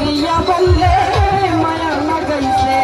दुनिया बल्ले माया न गई से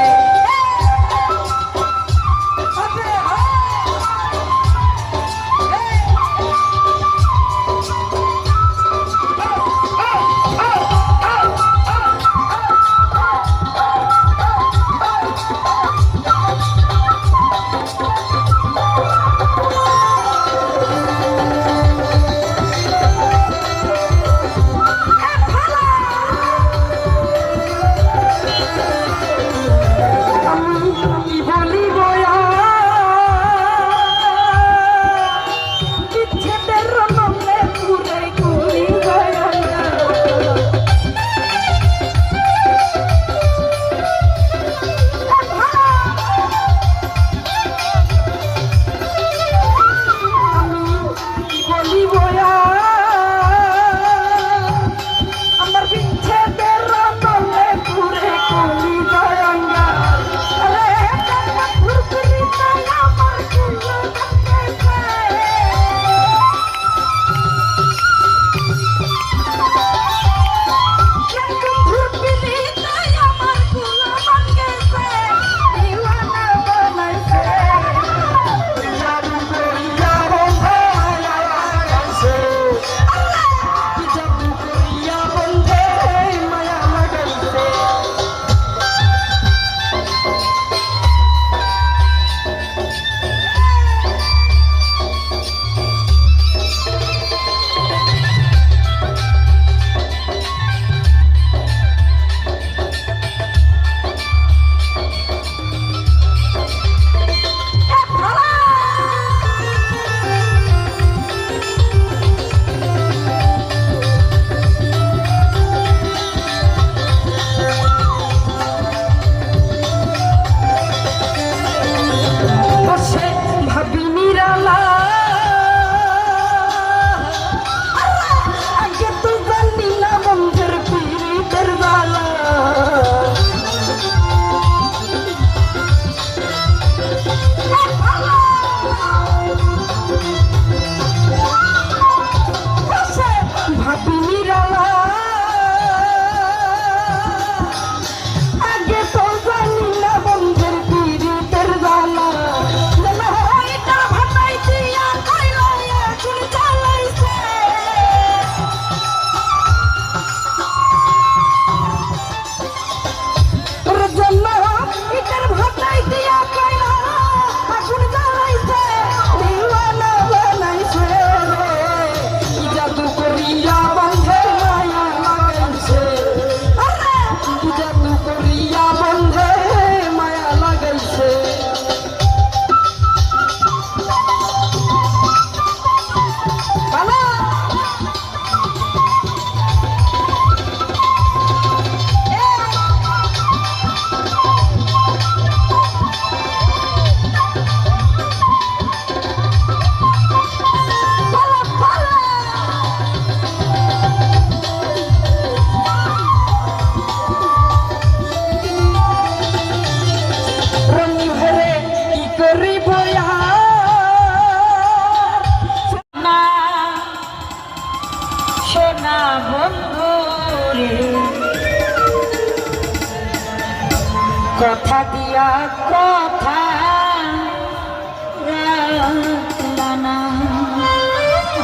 কথা দিয়া কথা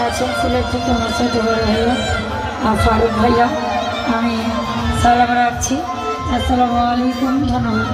আসানসোলের থেকে আমার সাথে বড় ভাইয়া ফারুক ভাইয়া, আমি সালাম রাখছি। আসসালামু আলাইকুম, ধন্যবাদ।